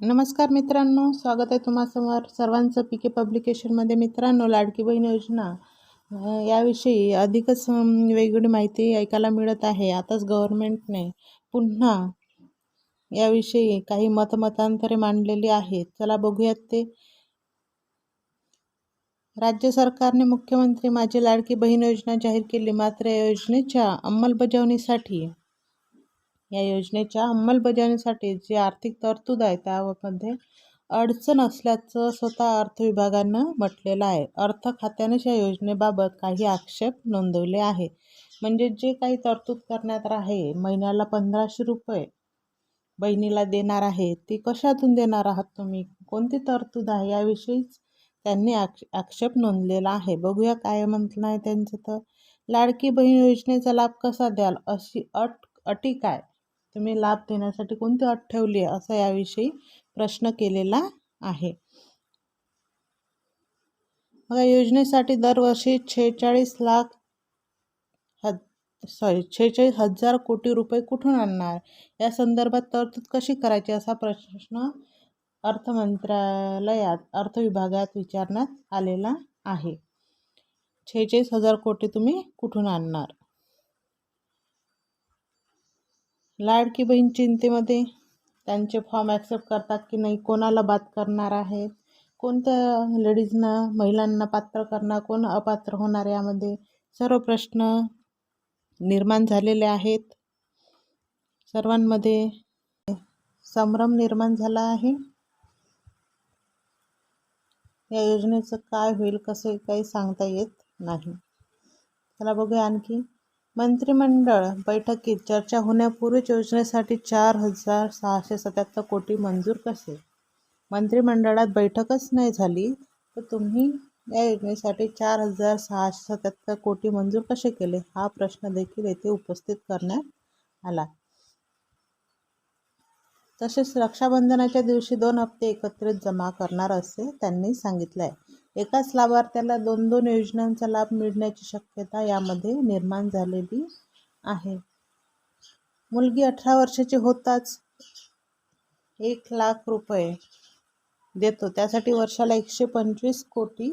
नमस्कार मित्रांनो स्वागत आहे तुम्हासमोर सर्वांचं पी के पब्लिकेशनमध्ये. मित्रांनो लाडकी बहीण योजना याविषयी अधिकच वेगवेगळी माहिती ऐकायला मिळत आहे. आताच गव्हर्मेंटने पुन्हा याविषयी काही मतमतांतरे मांडलेली आहेत. चला बघूयात ते. राज्य सरकारने मुख्यमंत्री माझी लाडकी बहीण योजना जाहीर केली. मात्र या योजनेच्या अंमलबजावणीसाठी या योजनेच्या अंमलबजावणीसाठी जी आर्थिक तरतूद आहे त्यामध्ये अडचण असल्याचं स्वतः अर्थ विभागानं म्हटलेलं आहे. अर्थ खात्यानेच या योजनेबाबत काही आक्षेप नोंदवले आहे. म्हणजे जे काही तरतूद करण्यात आहे महिन्याला पंधराशे रुपये बहिणीला देणार आहे ती कशातून देणार आहात तुम्ही? कोणती तरतूद आहे? याविषयीच त्यांनी आक्ष आक्षेप नोंदलेला आहे. बघूया काय म्हटलं आहे त्यांचं तर लाडकी बहीण योजनेचा लाभ कसा द्याल? अशी अट अटी काय? तुम्ही लाभ देण्यासाठी कोणती अट ठेवली आहे असा याविषयी प्रश्न केलेला आहे. बघा योजनेसाठी दरवर्षी छेचाळीस लाख ह सॉरी छेचाळीस हजार कोटी रुपये कुठून आणणार? या संदर्भात तरतूद कशी करायची असा प्रश्न अर्थमंत्रालयात अर्थ विभागात विचारण्यात आलेला आहे. छेचाळीस हजार कोटी तुम्ही कुठून आणणार? लाडकी बहीण चिंतेमध्ये त्यांचे फॉर्म ॲक्सेप्ट करतात की नाही कोणाला बाद करणार आहेत कोणत्या लेडीजना महिलांना पात्र करणार कोण अपात्र होणार यामध्ये सर्व प्रश्न निर्माण झालेले आहेत. सर्वांमध्ये संभ्रम निर्माण झाला आहे. या योजनेचं काय होईल कसं काही सांगता येत नाही. चला बघूया आणखी. मंत्रिमंडळ बैठकीत चर्चा होण्यापूर्वीच योजनेसाठी चार हजार सहाशे सत्याहत्तर कोटी मंजूर कसे? मंत्रिमंडळात बैठकच नाही झाली तर तुम्ही या योजनेसाठी चार हजार सहाशे सत्याहत्तर कोटी मंजूर कसे केले? हा प्रश्न देखील येथे उपस्थित करण्यात आला. तसेच रक्षाबंधनाच्या दिवशी दोन हप्ते एकत्रित जमा करणार असे त्यांनी सांगितले आहे. एकाच लाभार्थ्याला दोन दोन योजनांचा लाभ मिळण्याची शक्यता यामध्ये निर्माण झालेली आहे. मुलगी अठरा वर्षाची होताच एक लाख रुपये देतो. त्यासाठी वर्षाला एकशे पंचवीस कोटी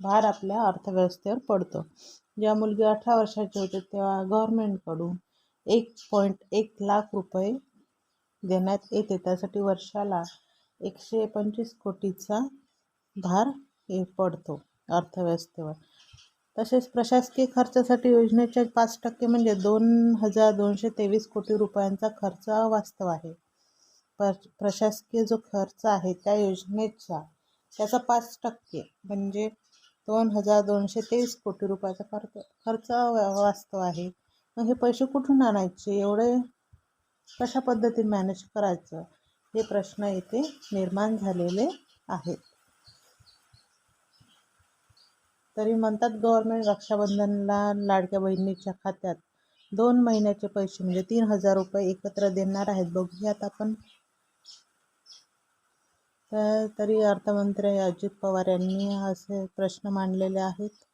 भार आपल्या अर्थव्यवस्थेवर पडतो. जेव्हा मुलगी अठरा वर्षाची होते तेव्हा गव्हर्मेंटकडून एक पॉईंट एक लाख रुपये देण्यात येते. त्यासाठी वर्षाला एकशे पंचवीस कोटीचा भार हे पडतो अर्थव्यवस्थेवर. तसेच प्रशासकीय खर्चासाठी योजनेच्या पाच टक्के म्हणजे दोन हजार दोनशे तेवीस कोटी रुपयांचा खर्च वास्तव आहे. पर प्रशासकीय जो खर्च आहे त्या योजनेचा त्याचा पाच टक्के म्हणजे दोन हजार दोनशे तेवीस कोटी रुपयाचा खर्च खर्च वास्तव आहे. मग हे पैसे कुठून आणायचे? एवढे कशा पद्धतीने मॅनेज करायचं? हे प्रश्न इथे निर्माण झालेले आहेत. तरी म्हणतात गव्हर्नमेंट रक्षाबंधनला लाडक्या बहिणीच्या खात्यात दोन महिन्याचे पैसे म्हणजे तीन हजार रुपये एकत्र देणार आहेत. बघूयात आपण. तर तरी अर्थमंत्री अजित पवार यांनी असे प्रश्न मांडलेले आहेत.